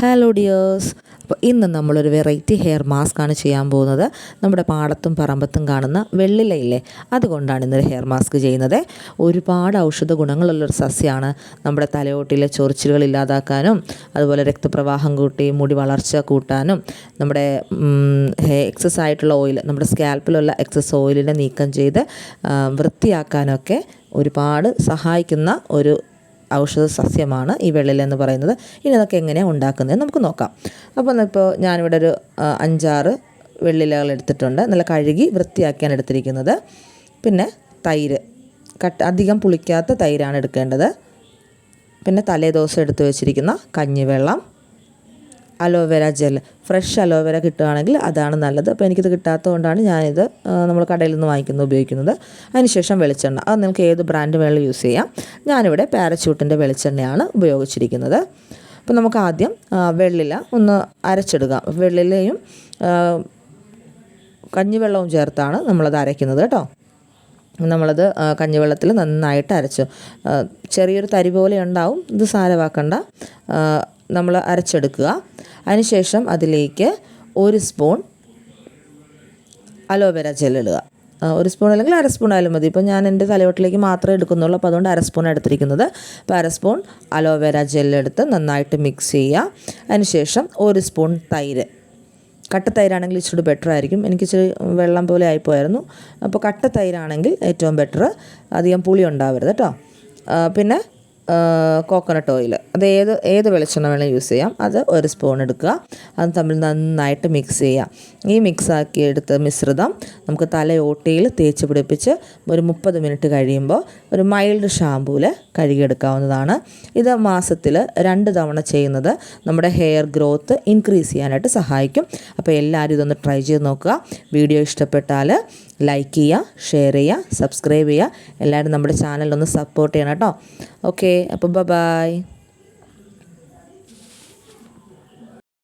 Hello dears അപ്പോൾ ഇന്ന് നമ്മളൊരു വെറൈറ്റി ഹെയർ മാസ്ക് ആണ് ചെയ്യാൻ പോകുന്നത്. നമ്മുടെ പാടത്തും പറമ്പത്തും കാണുന്ന വെള്ളിലയില്ലേ? അതുകൊണ്ടാണ് ഇന്നൊരു ഹെയർ മാസ്ക് ചെയ്യുന്നത്. ഒരുപാട് ഔഷധ ഗുണങ്ങളുള്ളൊരു സസ്യമാണ് നമ്മുടെ തലയോട്ടിലെ ചൊറിച്ചിലുകൾ ഇല്ലാതാക്കാനും അതുപോലെ രക്തപ്രവാഹം കൂട്ടി മുടി വളർച്ച കൂട്ടാനും നമ്മുടെ എക്സസ് ആയിട്ടുള്ള ഓയിൽ നമ്മുടെ സ്കാൽപ്പിലുള്ള എക്സസ് ഓയിലിനെ നീക്കം ചെയ്ത് വൃത്തിയാക്കാനൊക്കെ ഒരുപാട് സഹായിക്കുന്ന ഒരു ഔഷധ സസ്യമാണ് ഈ വെള്ളിൽ എന്ന് പറയുന്നത്. ഇനി അതൊക്കെ എങ്ങനെയാണ് ഉണ്ടാക്കുന്നത് നമുക്ക് നോക്കാം. അപ്പോൾ ഇപ്പോൾ ഞാനിവിടെ ഒരു അഞ്ചാറ് വെള്ളിലകൾ എടുത്തിട്ടുണ്ട്. നല്ല കഴുകി വൃത്തിയാക്കിയാണ് എടുത്തിരിക്കുന്നത്. പിന്നെ തൈര്. കട്ട് അധികം പുളിക്കാത്ത തൈരാണ് എടുക്കേണ്ടത്. പിന്നെ തലേദിവസം എടുത്തു വെച്ചിരിക്കുന്ന കഞ്ഞിവെള്ളം. അലോവേര ജെൽ ഫ്രഷ് അലോവേര കിട്ടുകയാണെങ്കിൽ അതാണ് നല്ലത്. അപ്പോൾ എനിക്കിത് കിട്ടാത്തതുകൊണ്ടാണ് ഞാനിത് നമ്മൾ കടയിൽ നിന്ന് വാങ്ങിക്കുന്നത് ഉപയോഗിക്കുന്നത്. അതിനുശേഷം വെളിച്ചെണ്ണ. അത് നിങ്ങൾക്ക് ഏത് ബ്രാൻഡ് വേണമെങ്കിലും യൂസ് ചെയ്യാം. ഞാനിവിടെ പാരച്യൂട്ടിന്റെ വെളിച്ചെണ്ണയാണ് ഉപയോഗിച്ചിരിക്കുന്നത്. അപ്പോൾ നമുക്ക് ആദ്യം വെള്ളില ഒന്ന് അരച്ചെടുക്കാം വെള്ളിലയും കഞ്ഞിവെള്ളവും ചേർത്താണ് നമ്മളത് അരയ്ക്കുന്നത് കേട്ടോ. നമ്മളത് കഞ്ഞിവെള്ളത്തിൽ നന്നായിട്ട് അരച്ചു. ചെറിയൊരു തരി പോലെ ഉണ്ടാവും. ഇത് സാരമാക്കണ്ട. നമ്മൾ അരച്ചെടുക്കുക. അതിനുശേഷം അതിലേക്ക് ഒരു സ്പൂൺ അലോവേര ജെൽ ഇടുക. ഒരു സ്പൂൺ അല്ലെങ്കിൽ അര സ്പൂൺ ആയാലും മതി. ഇപ്പോൾ ഞാൻ എന്റെ തലയോട്ടിലേക്ക് മാത്രമേ എടുക്കുന്നുള്ളൂ. അപ്പോൾ അതുകൊണ്ട് അര സ്പൂൺ എടുത്തിരിക്കുന്നത്. അപ്പോൾ അര സ്പൂൺ അലോവേര ജെൽ എടുത്ത് നന്നായിട്ട് മിക്സ് ചെയ്യുക. അതിനുശേഷം ഒരു സ്പൂൺ തൈര്. കട്ട തൈരാണെങ്കിൽ ഇച്ചിരി ബെറ്റർ ആയിരിക്കും. എനിക്ക് ഇച്ചിരി വെള്ളം പോലെ ആയിപ്പോയായിരുന്നു. അപ്പോൾ കട്ട തൈരാണെങ്കിൽ ഏറ്റവും ബെറ്റർ അധികം പുളി ഉണ്ടാവരുത് കേട്ടോ. പിന്നെ കോക്കനട്ട് ഓയിൽ അത് ഏത് ഏത് വെളിച്ചെണ്ണ വേണമെങ്കിലും യൂസ് ചെയ്യാം. അത് ഒരു സ്പൂൺ എടുക്കുക. അത് തമ്മിൽ നന്നായിട്ട് മിക്സ് ചെയ്യുക. ഈ മിക്സ് ആക്കി എടുത്ത മിശ്രിതം നമുക്ക് തലയോട്ടിയിൽ തേച്ച് പിടിപ്പിച്ച് ഒരു മുപ്പത് മിനിറ്റ് കഴിയുമ്പോൾ ഒരു മൈൽഡ് ഷാമ്പൂവിൽ കഴുകിയെടുക്കാവുന്നതാണ് ഇത് മാസത്തിൽ രണ്ട് തവണ ചെയ്യുന്നത് നമ്മുടെ ഹെയർ ഗ്രോത്ത് ഇൻക്രീസ് ചെയ്യാനായിട്ട് സഹായിക്കും. അപ്പോൾ എല്ലാവരും ഇതൊന്ന് ട്രൈ ചെയ്ത് നോക്കുക. വീഡിയോ ഇഷ്ടപ്പെട്ടാൽ ലൈക്ക് ചെയ്യുക ഷെയർ ചെയ്യുക സബ്സ്ക്രൈബ് ചെയ്യുക. എല്ലാവരും നമ്മുടെ ചാനലൊന്ന് സപ്പോർട്ട് ചെയ്യണം കേട്ടോ. ഓക്കെ അപ്പോൾ ബൈ